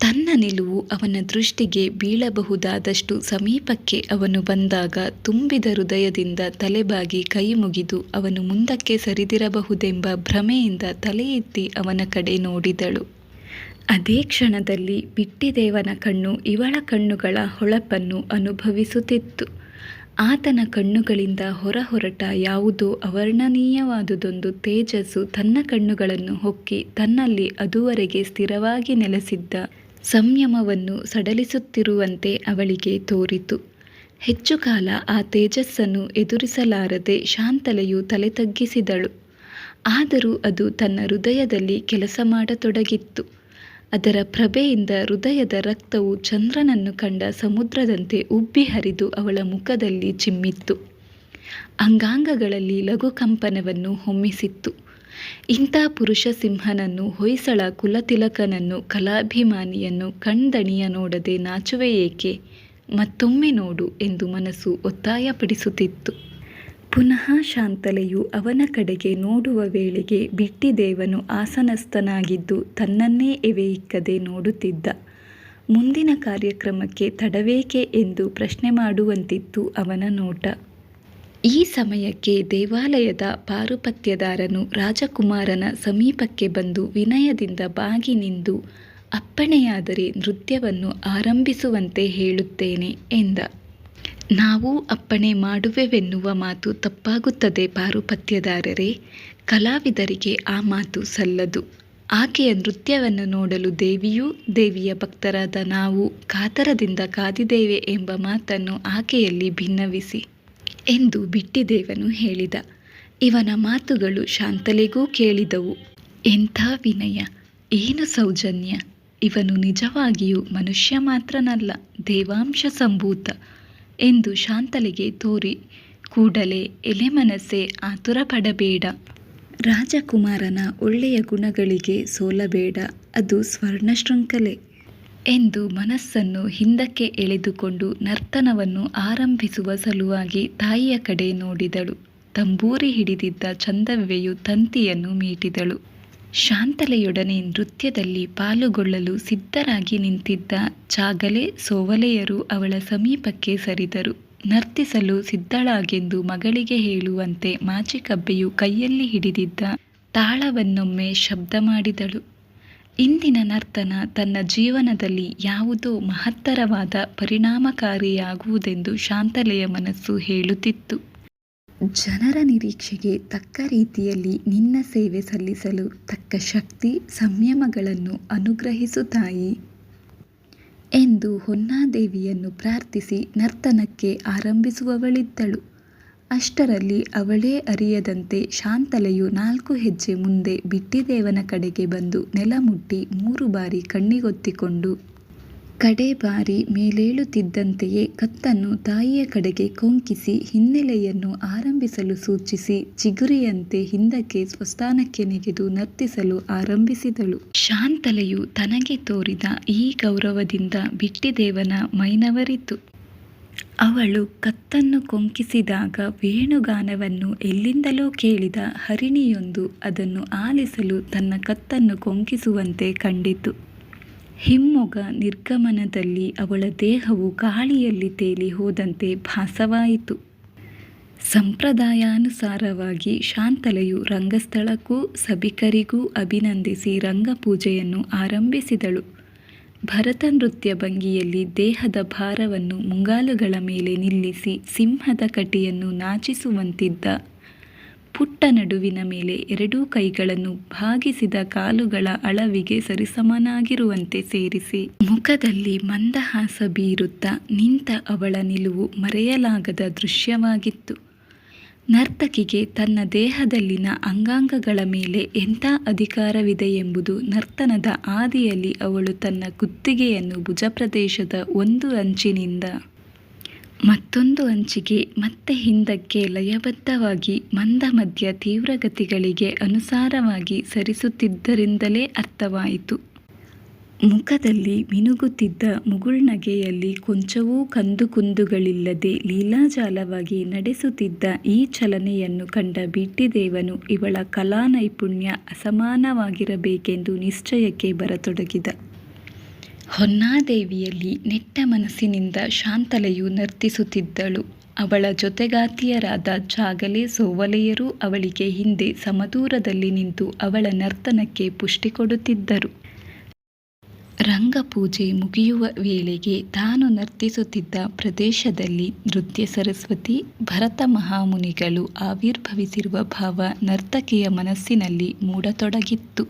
S1: ತನ್ನ ನಿಲುವು ಅವನ ದೃಷ್ಟಿಗೆ ಬೀಳಬಹುದಾದಷ್ಟು ಸಮೀಪಕ್ಕೆ ಅವನು ಬಂದಾಗ ತುಂಬಿದ ಹೃದಯದಿಂದ ತಲೆಬಾಗಿ ಕೈ ಮುಗಿದು ಅವನು ಮುಂದಕ್ಕೆ ಸರಿದಿರಬಹುದೆಂಬ ಭ್ರಮೆಯಿಂದ ತಲೆ ಅವನ ಕಡೆ ನೋಡಿದಳು. ಅದೇ ಕ್ಷಣದಲ್ಲಿ ಬಿಟ್ಟಿದೇವನ ಕಣ್ಣು ಇವಳ ಕಣ್ಣುಗಳ ಹೊಳಪನ್ನು ಅನುಭವಿಸುತ್ತಿತ್ತು. ಆತನ ಕಣ್ಣುಗಳಿಂದ ಹೊರಹೊರಟ ಯಾವುದೋ ಅವರ್ಣನೀಯವಾದುದೊಂದು ತೇಜಸ್ಸು ತನ್ನ ಕಣ್ಣುಗಳನ್ನು ಹೊಕ್ಕಿ ತನ್ನಲ್ಲಿ ಅದುವರೆಗೆ ಸ್ಥಿರವಾಗಿ ನೆಲೆಸಿದ್ದ ಸಂಯಮವನ್ನು ಸಡಲಿಸುತ್ತಿರುವಂತೆ ಅವಳಿಗೆ ತೋರಿತು. ಹೆಚ್ಚು ಕಾಲ ಆ ತೇಜಸ್ಸನ್ನು ಎದುರಿಸಲಾರದೆ ಶಾಂತಲೆಯು ತಲೆ ತಗ್ಗಿಸಿದಳು ಆದರೂ ಅದು ತನ್ನ ಹೃದಯದಲ್ಲಿ ಕೆಲಸ ಮಾಡತೊಡಗಿತ್ತು. ಅದರ ಪ್ರಭೆಯಿಂದ ಹೃದಯದ ರಕ್ತವು ಚಂದ್ರನನ್ನು ಕಂಡ ಸಮುದ್ರದಂತೆ ಉಬ್ಬಿ ಹರಿದು ಅವಳ ಮುಖದಲ್ಲಿ ಚಿಮ್ಮಿತ್ತು. ಅಂಗಾಂಗಗಳಲ್ಲಿ ಲಘು ಕಂಪನವನ್ನು ಹೊಮ್ಮಿಸಿತ್ತು. ಇಂಥ ಪುರುಷ ಸಿಂಹನನ್ನು, ಹೊಯ್ಸಳ ಕುಲತಿಲಕನನ್ನು, ಕಲಾಭಿಮಾನಿಯನ್ನು ಕಣ್ದಣಿಯ ನೋಡದೆ ನಾಚುವೆ ಏಕೆ? ಮತ್ತೊಮ್ಮೆ ನೋಡು ಎಂದು ಮನಸ್ಸು ಒತ್ತಾಯಪಡಿಸುತ್ತಿತ್ತು. ಪುನಃ ಶಾಂತಲೆಯು ಅವನ ಕಡೆಗೆ ನೋಡುವ ವೇಳೆಗೆ ಬಿಟ್ಟಿದೇವನು ಆಸನಸ್ಥನಾಗಿದ್ದು ತನ್ನನ್ನೇ ಎವೆಯಿಕ್ಕದೆ ನೋಡುತ್ತಿದ್ದ. ಮುಂದಿನ ಕಾರ್ಯಕ್ರಮಕ್ಕೆ ತಡವೇಕೆ ಎಂದು ಪ್ರಶ್ನೆ ಮಾಡುವಂತಿತ್ತು ಅವನ ನೋಟ. ಈ ಸಮಯಕ್ಕೆ ದೇವಾಲಯದ ಪಾರುಪತ್ಯದಾರನು ರಾಜಕುಮಾರನ ಸಮೀಪಕ್ಕೆ ಬಂದು ವಿನಯದಿಂದ ಬಾಗಿ ನಿಂದು, ಅಪ್ಪಣೆಯಾದರೆ ನೃತ್ಯವನ್ನು ಆರಂಭಿಸುವಂತೆ ಹೇಳುತ್ತೇನೆ ಎಂದ. ನಾವು ಅಪ್ಪಣೆ ಮಾಡುವೆವೆನ್ನುವ ಮಾತು ತಪ್ಪಾಗುತ್ತದೆ ಪಾರುಪತ್ಯದಾರರೇ. ಕಲಾವಿದರಿಗೆ ಆ ಮಾತು ಸಲ್ಲದು. ಆಕೆಯ ನೃತ್ಯವನ್ನು ನೋಡಲು ದೇವಿಯೂ ದೇವಿಯ ಭಕ್ತರಾದ ನಾವು ಕಾತರದಿಂದ ಕಾದಿದ್ದೇವೆ ಎಂಬ ಮಾತನ್ನು ಆಕೆಯಲ್ಲಿ ಭಿನ್ನವಿಸಿ. ಎಂದು ಬಿಟ್ಟಿದೇವನು ಹೇಳಿದ. ಇವನ ಮಾತುಗಳು ಶಾಂತಲೆಗೂ ಕೇಳಿದವು. ಎಂಥ ವಿನಯ, ಏನು ಸೌಜನ್ಯ? ಇವನು ನಿಜವಾಗಿಯೂ ಮನುಷ್ಯ ಮಾತ್ರನಲ್ಲ, ದೇವಾಂಶ ಸಂಭೂತ ಎಂದು ಶಾಂತಲೆಗೆ ತೋರಿ, ಕೂಡಲೇ ಎಲೆ ಮನಸ್ಸೆ ಆತುರ ಪಡಬೇಡ ರಾಜಕುಮಾರನ ಒಳ್ಳೆಯ ಗುಣಗಳಿಗೆ ಸೋಲಬೇಡ, ಅದು ಸ್ವರ್ಣಶೃಂಖಲೆ. ಎಂದು ಮನಸ್ಸನ್ನು ಹಿಂದಕ್ಕೆ ಎಳೆದುಕೊಂಡು ನರ್ತನವನ್ನು ಆರಂಭಿಸುವ ಸಲುವಾಗಿ ತಾಯಿಯ ಕಡೆ ನೋಡಿದಳು. ತಂಬೂರಿ ಹಿಡಿದಿದ್ದ ಚಂದವ್ವೆಯು ತಂತಿಯನ್ನು ಮೀಟಿದಳು. ಶಾಂತಲೆಯೊಡನೆ ನೃತ್ಯದಲ್ಲಿ ಪಾಲುಗೊಳ್ಳಲು ಸಿದ್ಧರಾಗಿ ನಿಂತಿದ್ದ ಚಾಗಲೆ ಸೋವಲೆಯರು ಅವಳ ಸಮೀಪಕ್ಕೆ ಸರಿದರು. ನರ್ತಿಸಲು ಸಿದ್ಧಳಾಗೆಂದು ಮಗಳಿಗೆ ಹೇಳುವಂತೆ ಮಾಚಿಕಬ್ಬೆಯು ಕೈಯಲ್ಲಿ ಹಿಡಿದಿದ್ದ ತಾಳವನ್ನೊಮ್ಮೆ ಶಬ್ದ ಮಾಡಿದಳು. ಇಂದಿನ ನರ್ತನ ತನ್ನ ಜೀವನದಲ್ಲಿ ಯಾವುದೋ ಮಹತ್ತರವಾದ ಪರಿಣಾಮಕಾರಿಯಾಗುವುದೆಂದು ಶಾಂತಲೆಯ ಮನಸ್ಸು ಹೇಳುತ್ತಿತ್ತು. ಜನರ ನಿರೀಕ್ಷೆಗೆ ತಕ್ಕ ರೀತಿಯಲ್ಲಿ ನಿನ್ನ ಸೇವೆ ಸಲ್ಲಿಸಲು ತಕ್ಕ ಶಕ್ತಿ, ಸಂಯಮಗಳನ್ನು ಅನುಗ್ರಹಿಸುತ್ತಾಯಿ ಎಂದು ಹೊನ್ನಾದೇವಿಯನ್ನು ಪ್ರಾರ್ಥಿಸಿ ನರ್ತನಕ್ಕೆ ಆರಂಭಿಸುವವಳಿದ್ದಳು. ಅಷ್ಟರಲ್ಲಿ ಅವಳೇ ಅರಿಯದಂತೆ ಶಾಂತಲೆಯು ನಾಲ್ಕು ಹೆಜ್ಜೆ ಮುಂದೆ ಬಿಟ್ಟಿದೇವನ ಕಡೆಗೆ ಬಂದು ನೆಲ ಮುಟ್ಟಿ ಮೂರು ಬಾರಿ ಕಣ್ಣಿಗೊತ್ತಿಕೊಂಡು ಕಡೆ ಬಾರಿ ಮೇಲೇಳುತ್ತಿದ್ದಂತೆಯೇ ಕತ್ತನ್ನು ತಾಯಿಯ ಕಡೆಗೆ ಕೊಂಕಿಸಿ ಹಿನ್ನೆಲೆಯನ್ನು ಆರಂಭಿಸಲು ಸೂಚಿಸಿ ಚಿಗುರಿಯಂತೆ ಹಿಂದಕ್ಕೆ ಸ್ವಸ್ಥಾನಕ್ಕೆ ನೆಗೆದು ನರ್ತಿಸಲು ಆರಂಭಿಸಿದಳು. ಶಾಂತಲೆಯು ತನಗೆ ತೋರಿದ ಈ ಗೌರವದಿಂದ ಬಿಟ್ಟಿದೇವನ ಮೈನವರಿತು. ಅವಳು ಕತ್ತನ್ನು ಕೊಂಕಿಸಿದಾಗ ವೇಣುಗಾನವನ್ನು ಎಲ್ಲಿಂದಲೋ ಕೇಳಿದ ಹರಿಣಿಯೊಂದು ಅದನ್ನು ಆಲಿಸಲು ತನ್ನ ಕತ್ತನ್ನು ಕೊಂಕಿಸುವಂತೆ ಕಂಡಿತು. ಹಿಮ್ಮೊಗ ನಿರ್ಗಮನದಲ್ಲಿ ಅವಳ ದೇಹವು ಗಾಳಿಯಲ್ಲಿ ತೇಲಿ ಹೋದಂತೆ ಭಾಸವಾಯಿತು. ಸಂಪ್ರದಾಯಾನುಸಾರವಾಗಿ ಶಾಂತಲೆಯು ರಂಗಸ್ಥಳಕ್ಕೂ ಸಭಿಕರಿಗೂ ಅಭಿನಂದಿಸಿ ರಂಗಪೂಜೆಯನ್ನು ಆರಂಭಿಸಿದಳು. ಭರತ ನೃತ್ಯ ಭಂಗಿಯಲ್ಲಿ ದೇಹದ ಭಾರವನ್ನು ಮುಂಗಾಲುಗಳ ಮೇಲೆ ನಿಲ್ಲಿಸಿ ಸಿಂಹದ ಕಟಿಯನ್ನು ನಾಚಿಸುವಂತಿದ್ದ ಪುಟ್ಟ ನಡುವಿನ ಮೇಲೆ ಎರಡೂ ಕೈಗಳನ್ನು ಭಾಗಿಸಿದ ಕಾಲುಗಳ ಅಳವಿಗೆ ಸರಿಸಮನಾಗಿರುವಂತೆ ಸೇರಿಸಿ ಮುಖದಲ್ಲಿ ಮಂದಹಾಸ ಬೀರುತ್ತಾ ನಿಂತ ಅವಳ ನಿಲುವು ಮರೆಯಲಾಗದ ದೃಶ್ಯವಾಗಿತ್ತು. ನರ್ತಕಿಗೆ ತನ್ನ ದೇಹದಲ್ಲಿನ ಅಂಗಾಂಗಗಳ ಮೇಲೆ ಎಂಥ ಅಧಿಕಾರವಿದೆಯೆಂಬುದು ನರ್ತನದ ಆದಿಯಲ್ಲಿ ಅವಳು ತನ್ನ ಕುತ್ತಿಗೆಯನ್ನು ಭುಜಪ್ರದೇಶದ ಒಂದು ಅಂಚಿನಿಂದ ಮತ್ತೊಂದು ಅಂಚಿಗೆ ಮತ್ತೆ ಹಿಂದಕ್ಕೆ ಲಯಬದ್ಧವಾಗಿ ಮಂದ ಮಧ್ಯ ತೀವ್ರಗತಿಗಳಿಗೆ ಅನುಸಾರವಾಗಿ ಸರಿಸುತ್ತಿದ್ದರಿಂದಲೇ ಅರ್ಥವಾಯಿತು. ಮುಖದಲ್ಲಿ ಮಿನುಗುತ್ತಿದ್ದ ಮುಗುಳ್ನಗೆಯಲ್ಲಿ ಕೊಂಚವೂ ಕಂದುಕುಂದುಗಳಿಲ್ಲದೆ ಲೀಲಾಜಾಲವಾಗಿ ನಡೆಸುತ್ತಿದ್ದ ಈ ಚಲನೆಯನ್ನು ಕಂಡ ಬಿಟ್ಟಿದೇವನು ಇವಳ ಕಲಾ ನೈಪುಣ್ಯ ಅಸಮಾನವಾಗಿರಬೇಕೆಂದು ನಿಶ್ಚಯಕ್ಕೆ ಬರತೊಡಗಿದ. ಹೊನ್ನಾದೇವಿಯಲ್ಲಿ ನೆಟ್ಟ ಮನಸ್ಸಿನಿಂದ ಶಾಂತಲೆಯು ನರ್ತಿಸುತ್ತಿದ್ದಳು. ಅವಳ ಜೊತೆಗಾತಿಯರಾದ ಜಾಗಲೆ ಸೋವಲೆಯರೂ ಅವಳಿಗೆ ಹಿಂದೆ ಸಮದೂರದಲ್ಲಿ ನಿಂತು ಅವಳ ನರ್ತನಕ್ಕೆ ಪುಷ್ಟಿ ಕೊಡುತ್ತಿದ್ದರು. ರಂಗಪೂಜೆ ಮುಗಿಯುವ ವೇಳೆಗೆ ತಾನು ನರ್ತಿಸುತ್ತಿದ್ದ ಪ್ರದೇಶದಲ್ಲಿ ನೃತ್ಯ ಸರಸ್ವತಿ, ಭರತ ಮಹಾಮುನಿಗಳು ಆವಿರ್ಭವಿಸಿರುವ ಭಾವ ನರ್ತಕಿಯ ಮನಸ್ಸಿನಲ್ಲಿ ಮೂಡತೊಡಗಿತ್ತು.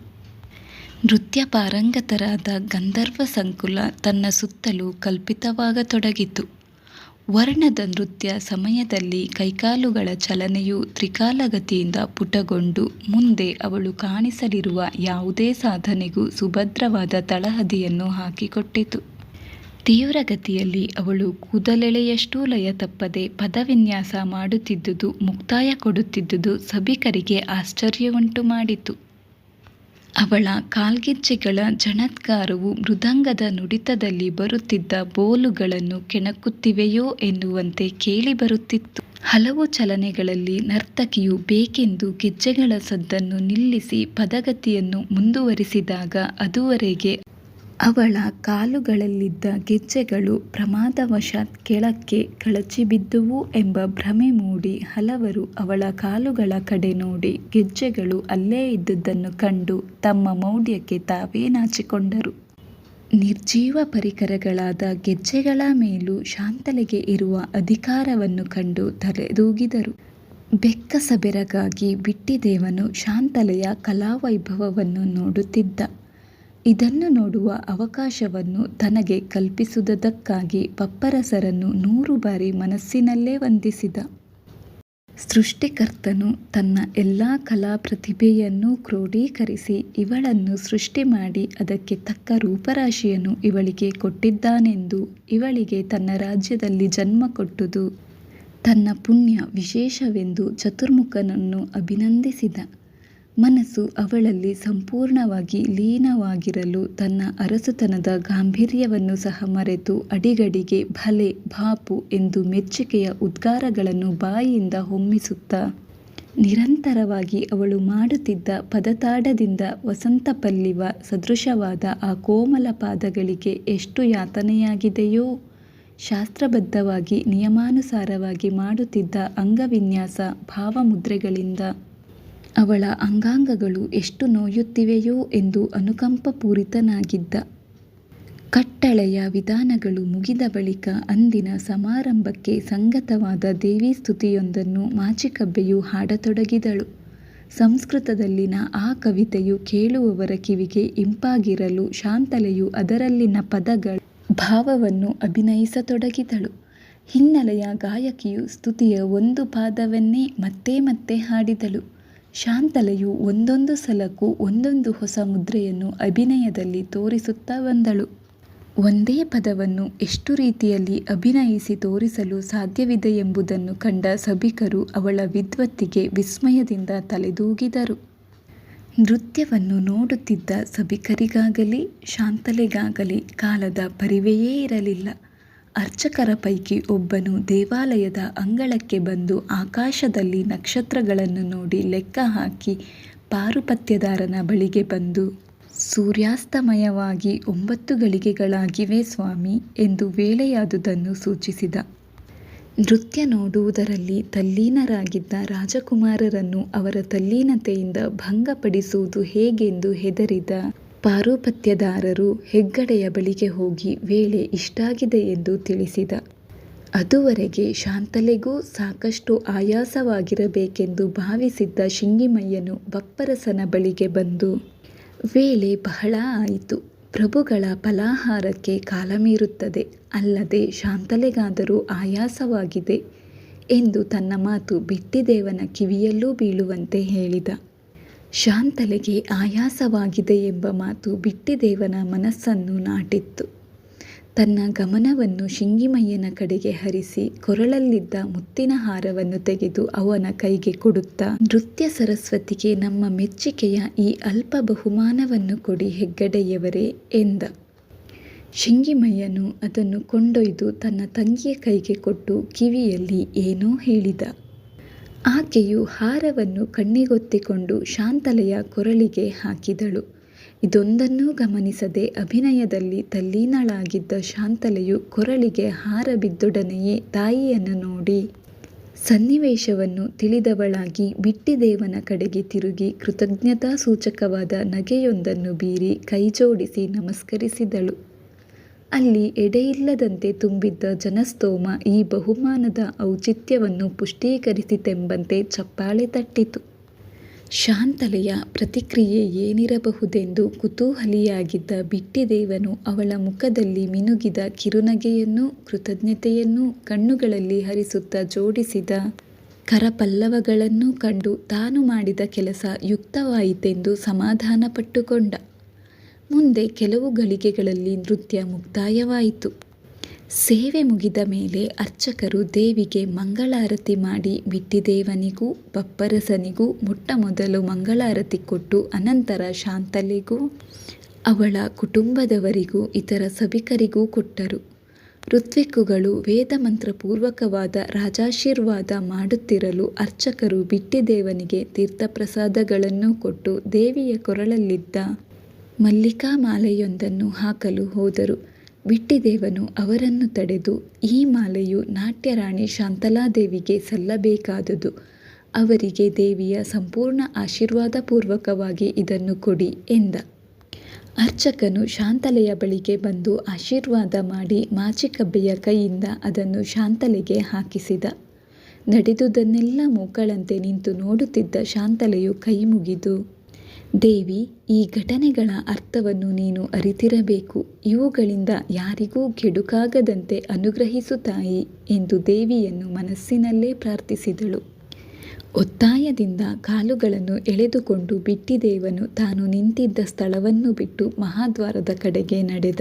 S1: ನೃತ್ಯ ಪಾರಂಗತರಾದ ಗಂಧರ್ವ ಸಂಕುಲ ತನ್ನ ಸುತ್ತಲೂ ಕಲ್ಪಿತವಾಗತೊಡಗಿತು. ವರ್ಣದ ನೃತ್ಯ ಸಮಯದಲ್ಲಿ ಕೈಕಾಲುಗಳ ಚಲನೆಯು ತ್ರಿಕಾಲಗತಿಯಿಂದ ಪುಟಗೊಂಡು ಮುಂದೆ ಅವಳು ಕಾಣಿಸಲಿರುವ ಯಾವುದೇ ಸಾಧನೆಗೂ ಸುಭದ್ರವಾದ ತಳಹದಿಯನ್ನು ಹಾಕಿಕೊಟ್ಟಿತು. ತೀವ್ರಗತಿಯಲ್ಲಿ ಅವಳು ಕೂದಲೆಳೆಯಷ್ಟೂ ಲಯ ತಪ್ಪದೆ ಪದವಿನ್ಯಾಸ ಮಾಡುತ್ತಿದ್ದುದು ಮುಕ್ತಾಯ ಕೊಡುತ್ತಿದ್ದುದು ಸಭಿಕರಿಗೆ ಆಶ್ಚರ್ಯವುಂಟು ಮಾಡಿತು. ಅವಳ ಕಾಲ್ಗೆಜ್ಜೆಗಳ ಜಣತ್ಕಾರವು ಮೃದಂಗದ ನುಡಿತದಲ್ಲಿ ಬರುತ್ತಿದ್ದ ಬೋಲುಗಳನ್ನು ಕೆಣಕುತ್ತಿವೆಯೋ ಎನ್ನುವಂತೆ ಕೇಳಿಬರುತ್ತಿತ್ತು ಹಲವು ಚಲನೆಗಳಲ್ಲಿ ನರ್ತಕಿಯು ಬೇಕೆಂದು ಗೆಜ್ಜೆಗಳ ಸದ್ದನ್ನು ನಿಲ್ಲಿಸಿ ಪದಗತಿಯನ್ನು ಮುಂದುವರಿಸಿದಾಗ ಅದುವರೆಗೆ ಅವಳ ಕಾಲುಗಳಲ್ಲಿದ್ದ ಗೆಜ್ಜೆಗಳು ಪ್ರಮಾದವಶಾತ್ ಕೆಳಕ್ಕೆ ಕಳಚಿಬಿದ್ದುವು ಎಂಬ ಭ್ರಮೆ ಮೂಡಿ ಹಲವರು ಅವಳ ಕಾಲುಗಳ ಕಡೆ ನೋಡಿ ಗೆಜ್ಜೆಗಳು ಅಲ್ಲೇ ಇದ್ದುದನ್ನು ಕಂಡು ತಮ್ಮ ಮೌಢ್ಯಕ್ಕೆ ತಾವೇ ನಾಚಿಕೊಂಡರು. ನಿರ್ಜೀವ ಪರಿಕರಗಳಾದ ಗೆಜ್ಜೆಗಳ ಮೇಲೂ ಶಾಂತಲೆಗೆ ಇರುವ ಅಧಿಕಾರವನ್ನು ಕಂಡು ತಲೆದೂಗಿದರು. ಬೆಕ್ಕಸಬೆರಗಾಗಿ ಬಿಟ್ಟಿದೇವನು ಶಾಂತಲೆಯ ಕಲಾವೈಭವವನ್ನು ನೋಡುತ್ತಿದ್ದ. ಇದನ್ನು ನೋಡುವ ಅವಕಾಶವನ್ನು ತನಗೆ ಕಲ್ಪಿಸಿದುದಕ್ಕಾಗಿ ಪಪ್ಪರಸರನ್ನು ನೂರು ಬಾರಿ ಮನಸ್ಸಿನಲ್ಲೇ ವಂದಿಸಿದ. ಸೃಷ್ಟಿಕರ್ತನು ತನ್ನ ಎಲ್ಲ ಕಲಾ ಪ್ರತಿಭೆಯನ್ನೂ ಕ್ರೋಢೀಕರಿಸಿ ಇವಳನ್ನು ಸೃಷ್ಟಿ ಮಾಡಿ ಅದಕ್ಕೆ ತಕ್ಕ ರೂಪರಾಶಿಯನ್ನು ಇವಳಿಗೆ ಕೊಟ್ಟಿದ್ದಾನೆಂದು ಇವಳಿಗೆ ತನ್ನ ರಾಜ್ಯದಲ್ಲಿ ಜನ್ಮ ಕೊಟ್ಟುದು. ತನ್ನ ಪುಣ್ಯ ವಿಶೇಷವೆಂದು ಚತುರ್ಮುಖನನ್ನು ಅಭಿನಂದಿಸಿದ. ಮನಸ್ಸು ಅವಳಲ್ಲಿ ಸಂಪೂರ್ಣವಾಗಿ ಲೀನವಾಗಿರಲು ತನ್ನ ಅರಸುತನದ ಗಾಂಭೀರ್ಯವನ್ನು ಸಹ ಮರೆತು ಅಡಿಗಡಿಗೆ ಭಲೆ ಬಾಪು ಎಂದು ಮೆಚ್ಚುಗೆಯ ಉದ್ಗಾರಗಳನ್ನು ಬಾಯಿಯಿಂದ ಹೊಮ್ಮಿಸುತ್ತಾ, ನಿರಂತರವಾಗಿ ಅವಳು ಮಾಡುತ್ತಿದ್ದ ಪದತಾಡದಿಂದ ವಸಂತಪಲ್ಲಿವ ಸದೃಶವಾದ ಆ ಕೋಮಲ ಪಾದಗಳಿಗೆ ಎಷ್ಟು ಯಾತನೆಯಾಗಿದೆಯೋ! ಶಾಸ್ತ್ರಬದ್ಧವಾಗಿ ನಿಯಮಾನುಸಾರವಾಗಿ ಮಾಡುತ್ತಿದ್ದ ಅಂಗವಿನ್ಯಾಸ ಭಾವಮುದ್ರೆಗಳಿಂದ ಅವಳ ಅಂಗಾಂಗಗಳು ಎಷ್ಟು ನೋಯುತ್ತಿವೆಯೋ ಎಂದು ಅನುಕಂಪಪೂರಿತನಾಗಿದ್ದ. ಕಟ್ಟಳೆಯ ವಿಧಾನಗಳು ಮುಗಿದ ಬಳಿಕ ಅಂದಿನ ಸಮಾರಂಭಕ್ಕೆ ಸಂಗತವಾದ ದೇವಿ ಸ್ತುತಿಯೊಂದನ್ನು ಮಾಚಿಕಬ್ಬೆಯು ಹಾಡತೊಡಗಿದಳು. ಸಂಸ್ಕೃತದಲ್ಲಿನ ಆ ಕವಿತೆಯು ಕೇಳುವವರ ಕಿವಿಗೆ ಇಂಪಾಗಿರಲು ಶಾಂತಲೆಯು ಅದರಲ್ಲಿನ ಪದಗಳ ಭಾವವನ್ನು ಅಭಿನಯಿಸತೊಡಗಿದಳು. ಹಿನ್ನೆಲೆಯ ಗಾಯಕಿಯು ಸ್ತುತಿಯ ಒಂದು ಪಾದವನ್ನೇ ಮತ್ತೆ ಮತ್ತೆ ಹಾಡಿದಳು. ಶಾಂತಲೆಯು ಒಂದೊಂದು ಸಲಕ್ಕೂ ಒಂದೊಂದು ಹೊಸ ಮುದ್ರೆಯನ್ನು ಅಭಿನಯದಲ್ಲಿ ತೋರಿಸುತ್ತಾ ಬಂದಳು. ಒಂದೇ ಪದವನ್ನು ಎಷ್ಟು ರೀತಿಯಲ್ಲಿ ಅಭಿನಯಿಸಿ ತೋರಿಸಲು ಸಾಧ್ಯವಿದೆ ಎಂಬುದನ್ನು ಕಂಡ ಸಭಿಕರು ಅವಳ ವಿದ್ವತ್ತಿಗೆ ವಿಸ್ಮಯದಿಂದ ತಲೆದೂಗಿದರು. ನೃತ್ಯವನ್ನು ನೋಡುತ್ತಿದ್ದ ಸಭಿಕರಿಗಾಗಲಿ, ಶಾಂತಲೆಗಾಗಲಿ ಕಾಲದ ಪರಿವೆಯೇ ಇರಲಿಲ್ಲ. ಅರ್ಚಕರ ಪೈಕಿ ಒಬ್ಬನು ದೇವಾಲಯದ ಅಂಗಳಕ್ಕೆ ಬಂದು ಆಕಾಶದಲ್ಲಿ ನಕ್ಷತ್ರಗಳನ್ನು ನೋಡಿ ಲೆಕ್ಕ ಹಾಕಿ ಪಾರುಪತ್ಯದಾರನ ಬಳಿಗೆ ಬಂದು, ಸೂರ್ಯಾಸ್ತಮಯವಾಗಿ ಒಂಬತ್ತು ಗಳಿಗೆಗಳಾಗಿವೆ ಸ್ವಾಮಿ ಎಂದು ವೇಳೆಯಾದುದನ್ನು ಸೂಚಿಸಿದ. ನೃತ್ಯ ನೋಡುವುದರಲ್ಲಿ ತಲ್ಲೀನರಾಗಿದ್ದ ರಾಜಕುಮಾರರನ್ನು ಅವರ ತಲ್ಲೀನತೆಯಿಂದ ಭಂಗಪಡಿಸುವುದು ಹೇಗೆಂದು ಹೆದರಿದ ಪಾರುಪತ್ಯದಾರರು ಹೆಗ್ಗಡೆಯ ಬಳಿಗೆ ಹೋಗಿ ವೇಳೆ ಇಷ್ಟಾಗಿದೆ ಎಂದು ತಿಳಿಸಿದ. ಅದುವರೆಗೆ ಶಾಂತಲೆಗೂ ಸಾಕಷ್ಟು ಆಯಾಸವಾಗಿರಬೇಕೆಂದು ಭಾವಿಸಿದ್ದ ಶಿಂಗಿಮಯ್ಯನು ಬಪ್ಪರಸನ ಬಳಿಗೆ ಬಂದು, ವೇಳೆ ಬಹಳ ಆಯಿತು. ಪ್ರಭುಗಳ ಫಲಾಹಾರಕ್ಕೆ ಕಾಲಮೀರುತ್ತದೆ. ಅಲ್ಲದೆ ಶಾಂತಲೆಗಾದರೂ ಆಯಾಸವಾಗಿದೆ ಎಂದು ತನ್ನ ಮಾತು ಬಿಟ್ಟಿದೇವನ ಕಿವಿಯಲ್ಲೂ ಬೀಳುವಂತೆ ಹೇಳಿದ. ಶಾಂತಲೆಗೆ ಆಯಾಸವಾಗಿದೆ ಎಂಬ ಮಾತು ಬಿಟ್ಟಿದೇವನ ಮನಸ್ಸನ್ನು ನಾಟಿತ್ತು. ತನ್ನ ಗಮನವನ್ನು ಶಿಂಗಿಮಯ್ಯನ ಕಡೆಗೆ ಹರಿಸಿ ಕೊರಳಲ್ಲಿದ್ದ ಮುತ್ತಿನ ಹಾರವನ್ನು ತೆಗೆದು ಅವನ ಕೈಗೆ ಕೊಡುತ್ತಾ, ನೃತ್ಯ ಸರಸ್ವತಿಗೆ ನಮ್ಮ ಮೆಚ್ಚಿಕೆಯ ಈ ಅಲ್ಪ ಬಹುಮಾನವನ್ನು ಕೊಡಿ ಹೆಗ್ಗಡೆಯವರೇ ಎಂದ. ಶಿಂಗಿಮಯ್ಯನು ಅದನ್ನು ಕೊಂಡೊಯ್ದು ತನ್ನ ತಂಗಿಯ ಕೈಗೆ ಕೊಟ್ಟು ಕಿವಿಯಲ್ಲಿ ಏನೋ ಹೇಳಿದ. ಆಕೆಯು ಹಾರವನ್ನು ಕಣ್ಣಿಗೊತ್ತಿಕೊಂಡು ಶಾಂತಲೆಯ ಕೊರಳಿಗೆ ಹಾಕಿದಳು. ಇದೊಂದನ್ನೂ ಗಮನಿಸದೆ ಅಭಿನಯದಲ್ಲಿ ತಲ್ಲೀನಳಾಗಿದ್ದ ಶಾಂತಲೆಯು ಕೊರಳಿಗೆ ಹಾರ ಬಿದ್ದೊಡನೆಯೇ ತಾಯಿಯನ್ನು ನೋಡಿ ಸನ್ನಿವೇಶವನ್ನು ತಿಳಿದವಳಾಗಿ ಬಿಟ್ಟಿದೇವನ ಕಡೆಗೆ ತಿರುಗಿ ಕೃತಜ್ಞತಾಸೂಚಕವಾದ ನಗೆಯೊಂದನ್ನು ಬೀರಿ ಕೈಜೋಡಿಸಿ ನಮಸ್ಕರಿಸಿದಳು. ಅಲ್ಲಿ ಎಡೆಯಿಲ್ಲದಂತೆ ತುಂಬಿದ್ದ ಜನಸ್ತೋಮ ಈ ಬಹುಮಾನದ ಔಚಿತ್ಯವನ್ನು ಪುಷ್ಟೀಕರಿಸಿತೆಂಬಂತೆ ಚಪ್ಪಾಳೆ ತಟ್ಟಿತು. ಶಾಂತಲೆಯ ಪ್ರತಿಕ್ರಿಯೆ ಏನಿರಬಹುದೆಂದು ಕುತೂಹಲಿಯಾಗಿದ್ದ ಬಿಟ್ಟಿದೇವನು ಅವಳ ಮುಖದಲ್ಲಿ ಮಿನುಗಿದ ಕಿರುನಗೆಯನ್ನೂ ಕೃತಜ್ಞತೆಯನ್ನೂ ಕಣ್ಣುಗಳಲ್ಲಿ ಹರಿಸುತ್ತ ಜೋಡಿಸಿದ ಕರಪಲ್ಲವಗಳನ್ನೂ ಕಂಡು ತಾನು ಮಾಡಿದ ಕೆಲಸ ಯುಕ್ತವಾಯಿತೆಂದು ಸಮಾಧಾನಪಟ್ಟುಕೊಂಡ. ಮುಂದೆ ಕೆಲವು ಗಳಿಗೆಗಳಲ್ಲಿ ನೃತ್ಯ ಮುಕ್ತಾಯವಾಯಿತು. ಸೇವೆ ಮುಗಿದ ಮೇಲೆ ಅರ್ಚಕರು ದೇವಿಗೆ ಮಂಗಳಾರತಿ ಮಾಡಿ ಬಿಟ್ಟಿದೇವನಿಗೂ ಬಪ್ಪರಸನಿಗೂ ಮೊಟ್ಟಮೊದಲು ಮಂಗಳಾರತಿ ಕೊಟ್ಟು ಅನಂತರ ಶಾಂತಲೆಗೂ, ಅವಳ ಕುಟುಂಬದವರಿಗೂ, ಇತರ ಸಭಿಕರಿಗೂ ಕೊಟ್ಟರು. ಋತ್ವಿಕ್ಕುಗಳು ವೇದಮಂತ್ರಪೂರ್ವಕವಾದ ರಾಜಾಶೀರ್ವಾದ ಮಾಡುತ್ತಿರಲು ಅರ್ಚಕರು ಬಿಟ್ಟಿದೇವನಿಗೆ ತೀರ್ಥಪ್ರಸಾದಗಳನ್ನು ಕೊಟ್ಟು ದೇವಿಯ ಕೊರಳಲ್ಲಿದ್ದ ಮಲ್ಲಿಕಾಮಾಲೆಯೊಂದನ್ನು ಹಾಕಲು ಹೋದರು. ಬಿಟ್ಟಿದೇವನು ಅವರನ್ನು ತಡೆದು ಈ ಮಾಲೆಯು ನಾಟ್ಯರಾಣಿ ಶಾಂತಲಾದೇವಿಗೆ ಸಲ್ಲಬೇಕಾದುದು. ಅವರಿಗೆ ದೇವಿಯ ಸಂಪೂರ್ಣ ಆಶೀರ್ವಾದಪೂರ್ವಕವಾಗಿ ಇದನ್ನು ಕೊಡಿ ಎಂದ. ಅರ್ಚಕನು ಶಾಂತಲೆಯ ಬಳಿಗೆ ಬಂದು ಆಶೀರ್ವಾದ ಮಾಡಿ ಮಾಚಿಕಬ್ಬೆಯ ಕೈಯಿಂದ ಅದನ್ನು ಶಾಂತಲೆಗೆ ಹಾಕಿಸಿದ. ನಡೆದುದನ್ನೆಲ್ಲ ಮೂಕಳಂತೆ ನಿಂತು ನೋಡುತ್ತಿದ್ದ ಶಾಂತಲೆಯು ಕೈಮುಗಿದು ದೇವಿ, ಈ ಘಟನೆಗಳ ಅರ್ಥವನ್ನು ನೀನು ಅರಿತಿರಬೇಕು. ಇವುಗಳಿಂದ ಯಾರಿಗೂ ಕೆಡುಕಾಗದಂತೆ ಅನುಗ್ರಹಿಸು ತಾಯಿ ಎಂದು ದೇವಿಯನ್ನು ಮನಸ್ಸಿನಲ್ಲೇ ಪ್ರಾರ್ಥಿಸಿದಳು. ಒತ್ತಾಯದಿಂದ ಕಾಲುಗಳನ್ನು ಎಳೆದುಕೊಂಡು ಬಿಟ್ಟಿದೇವನು ತಾನು ನಿಂತಿದ್ದ ಸ್ಥಳವನ್ನು ಬಿಟ್ಟು ಮಹಾದ್ವಾರದ ಕಡೆಗೆ ನಡೆದ.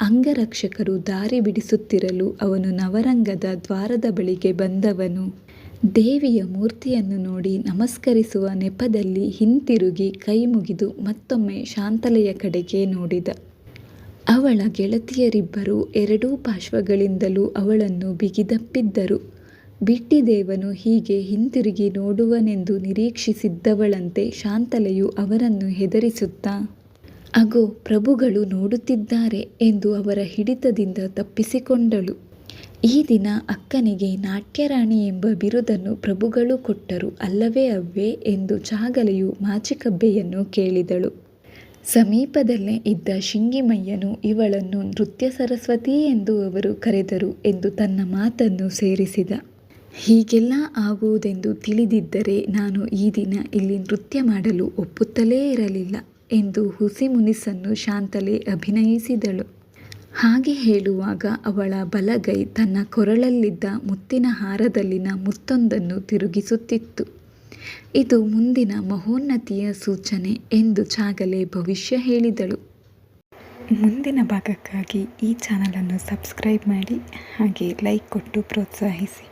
S1: ಅಂಗರಕ್ಷಕರು ದಾರಿ ಬಿಡಿಸುತ್ತಿರಲು ಅವನು ನವರಂಗದ ದ್ವಾರದ ಬಳಿಗೆ ಬಂದವನು ದೇವಿಯ ಮೂರ್ತಿಯನ್ನು ನೋಡಿ ನಮಸ್ಕರಿಸುವ ನೆಪದಲ್ಲಿ ಹಿಂತಿರುಗಿ ಕೈ ಮುಗಿದು ಮತ್ತೊಮ್ಮೆ ಶಾಂತಲೆಯ ಕಡೆಗೆ ನೋಡಿದ. ಅವಳ ಗೆಳತಿಯರಿಬ್ಬರು ಎರಡೂ ಪಾರ್ಶ್ವಗಳಿಂದಲೂ ಅವಳನ್ನು ಬಿಗಿದಪ್ಪಿದ್ದರು. ಬಿಟ್ಟಿದೇವನು ಹೀಗೆ ಹಿಂತಿರುಗಿ ನೋಡುವನೆಂದು ನಿರೀಕ್ಷಿಸಿದ್ದವಳಂತೆ ಶಾಂತಲೆಯು ಅವರನ್ನು ಹೆದರಿಸುತ್ತಾ, ಅಗೋ ಪ್ರಭುಗಳು ನೋಡುತ್ತಿದ್ದಾರೆ ಎಂದು ಅವರ ಹಿಡಿತದಿಂದ ತಪ್ಪಿಸಿಕೊಂಡಳು ಈ ದಿನ ಅಕ್ಕನಿಗೆ ನಾಟ್ಯರಾಣಿ ಎಂಬ ಬಿರುದನ್ನು ಪ್ರಭುಗಳು ಕೊಟ್ಟರು ಅಲ್ಲವೇ ಅವ್ವೇ ಎಂದು ಚಾಗಲೆಯು ಮಾಚಿಕಬ್ಬೆಯನ್ನು ಕೇಳಿದಳು. ಸಮೀಪದಲ್ಲೇ ಇದ್ದ ಶಿಂಗಿಮಯ್ಯನು ಇವಳನ್ನು ನೃತ್ಯ ಸರಸ್ವತಿ ಎಂದು ಅವರು ಕರೆದರು ಎಂದು ತನ್ನ ಮಾತನ್ನು ಸೇರಿಸಿದ. ಹೀಗೆಲ್ಲ ಆಗುವುದೆಂದು ತಿಳಿದಿದ್ದರೆ ನಾನು ಈ ದಿನ ಇಲ್ಲಿ ನೃತ್ಯ ಮಾಡಲು ಒಪ್ಪುತ್ತಲೇ ಇರಲಿಲ್ಲ ಎಂದು ಹುಸಿ ಮುನಿಸನ್ನು ಶಾಂತಲೆ ಅಭಿನಯಿಸಿದಳು. ಹಾಗೆ ಹೇಳುವಾಗ ಅವಳ ಬಲಗೈ ತನ್ನ ಕೊರಳಲ್ಲಿದ್ದ ಮುತ್ತಿನ ಹಾರದಲ್ಲಿನ ಮುತ್ತೊಂದನ್ನು ತಿರುಗಿಸುತ್ತಿತ್ತು. ಇದು ಮುಂದಿನ ಮಹೋನ್ನತಿಯ ಸೂಚನೆ ಎಂದು ಚಾಗಲೆ ಭವಿಷ್ಯ ಹೇಳಿದಳು. ಮುಂದಿನ ಭಾಗಕ್ಕಾಗಿ ಈ ಚಾನಲನ್ನು ಸಬ್ಸ್ಕ್ರೈಬ್ ಮಾಡಿ, ಹಾಗೆ ಲೈಕ್ ಕೊಟ್ಟು ಪ್ರೋತ್ಸಾಹಿಸಿ.